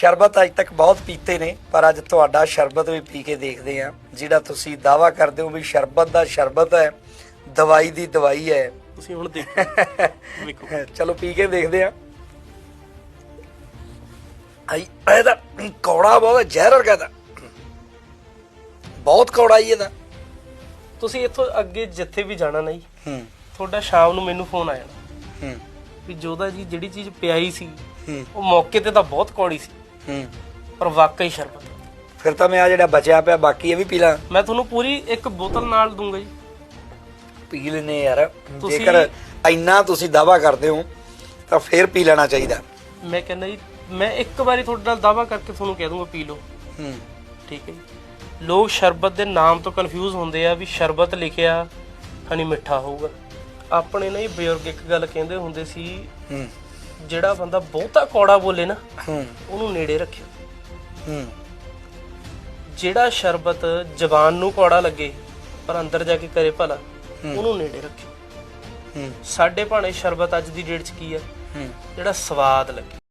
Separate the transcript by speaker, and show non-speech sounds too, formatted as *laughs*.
Speaker 1: ਸ਼ਰਬਤ ਅੱਜ ਤੱਕ ਬਹੁਤ ਪੀਤੇ ਨੇ ਪਰ ਅੱਜ ਤੁਹਾਡਾ ਸ਼ਰਬਤ ਵੀ ਪੀ ਕੇ ਦੇਖਦੇ ਆ ਜਿਹੜਾ ਤੁਸੀਂ ਦਾਵਾ ਕਰਦੇ ਹੋ ਵੀ ਸ਼ਰਬਤ ਦਾ ਸ਼ਰਬਤ ਹੈ ਦਵਾਈ ਦੀ ਦਵਾਈ ਹੈ।
Speaker 2: ਤੁਸੀਂ ਹੁਣ ਦੇਖੋ *laughs*
Speaker 1: ਚਲੋ ਪੀ ਕੇ ਦੇਖਦੇ ਆ ਆਈ ਇਹਦਾ ਕੌੜਾ ਬਹੁਤ ਜ਼ਹਿਰ ਵਰਗਾ ਦਾ ਬਹੁਤ ਕੌੜਾ ਹੀ ਇਹਦਾ
Speaker 2: ਤੁਸੀਂ ਇੱਥੋਂ ਅੱਗੇ ਜਿੱਥੇ ਵੀ ਜਾਣਾ ਨਹੀਂ
Speaker 1: ਹੂੰ।
Speaker 2: ਤੁਹਾਡਾ ਸ਼ਾਮ ਨੂੰ ਮੈਨੂੰ ਫੋਨ ਆ ਜਾਣਾ।
Speaker 1: ਹੂੰ।
Speaker 2: ਵੀ ਜੋਦਾ ਜੀ ਜਿਹੜੀ ਚੀਜ਼ ਪਿਆਈ ਸੀ ਉਹ ਮੌਕੇ ਤੇ ਤਾਂ ਬਹੁਤ ਕੌੜੀ ਸੀ।
Speaker 1: ਹੂੰ।
Speaker 2: ਪਰ ਵਾਕਈ ਸ਼ਰਬਤ
Speaker 1: ਫਿਰ ਤਾਂ ਮੈਂ ਆ ਜਿਹੜਾ ਬਚਿਆ ਪਿਆ ਬਾਕੀ ਇਹ ਵੀ ਪੀ ਲਾਂ।
Speaker 2: ਮੈਂ ਤੁਹਾਨੂੰ ਪੂਰੀ ਇੱਕ ਬੋਤਲ ਨਾਲ ਦੂੰਗਾ ਜੀ।
Speaker 1: ਪੀ ਲੈਨੇ ਯਾਰ।
Speaker 2: ਤੁਸੀਂ-
Speaker 1: ਜੇਕਰ ਇੰਨਾ ਤੁਸੀਂ ਦਾਵਾ ਕਰਦੇ ਹੋ ਤਾਂ ਫਿਰ ਪੀ ਲੈਣਾ ਚਾਹੀਦਾ।
Speaker 2: ਮੈਂ ਕਹਿੰਦਾ ਜੀ ਮੈਂ ਇੱਕ ਵਾਰੀ ਤੁਹਾਡੇ ਨਾਲ ਦਾਵਾ ਕਰਕੇ ਤੁਹਾਨੂੰ ਕਹਿ ਦੂੰਗਾ ਪੀ ਲਓ।
Speaker 1: ਹੂੰ।
Speaker 2: ਠੀਕ ਹੈ ਜੀ। ਲੋਕ ਸ਼ਰਬਤ ਦੇ ਨਾਮ ਤੋਂ ਕਨਫਿਊਜ਼ ਹੁੰਦੇ ਆ ਵੀ ਸ਼ਰਬਤ ਲਿਖਿਆ ਹਣੀ ਮਿੱਠਾ ਹੋਊਗਾ। ਆਪਣੇ ਨਾ ਬਜ਼ੁਰਗ ਇੱਕ ਗੱਲ ਕਹਿੰਦੇ ਹੁੰਦੇ ਸੀ
Speaker 1: ਹੂੰ।
Speaker 2: ਜਿਹੜਾ ਬੰਦਾ ਬਹੁਤਾ ਕੌੜਾ ਬੋਲੇ ਨਾ
Speaker 1: ਹੂੰ।
Speaker 2: ਉਹਨੂੰ ਨੇੜੇ ਰੱਖਿਓ।
Speaker 1: ਹੂੰ।
Speaker 2: ਜਿਹੜਾ ਸ਼ਰਬਤ ਜ਼ਬਾਨ ਨੂੰ ਕੌੜਾ ਲੱਗੇ ਪਰ ਅੰਦਰ ਜਾ ਕੇ ਕਰੇ ਭਲਾ ਉਹਨੂੰ ਨੇੜੇ ਰੱਖਿਓ।
Speaker 1: ਹੂੰ।
Speaker 2: ਸਾਡੇ ਭਾਣੇ ਸ਼ਰਬਤ ਅੱਜ ਦੀ ਡੇਟ 'ਚ ਕੀ ਹੈ
Speaker 1: ਹੂੰ।
Speaker 2: ਜਿਹੜਾ ਸਵਾਦ ਲੱਗੇ।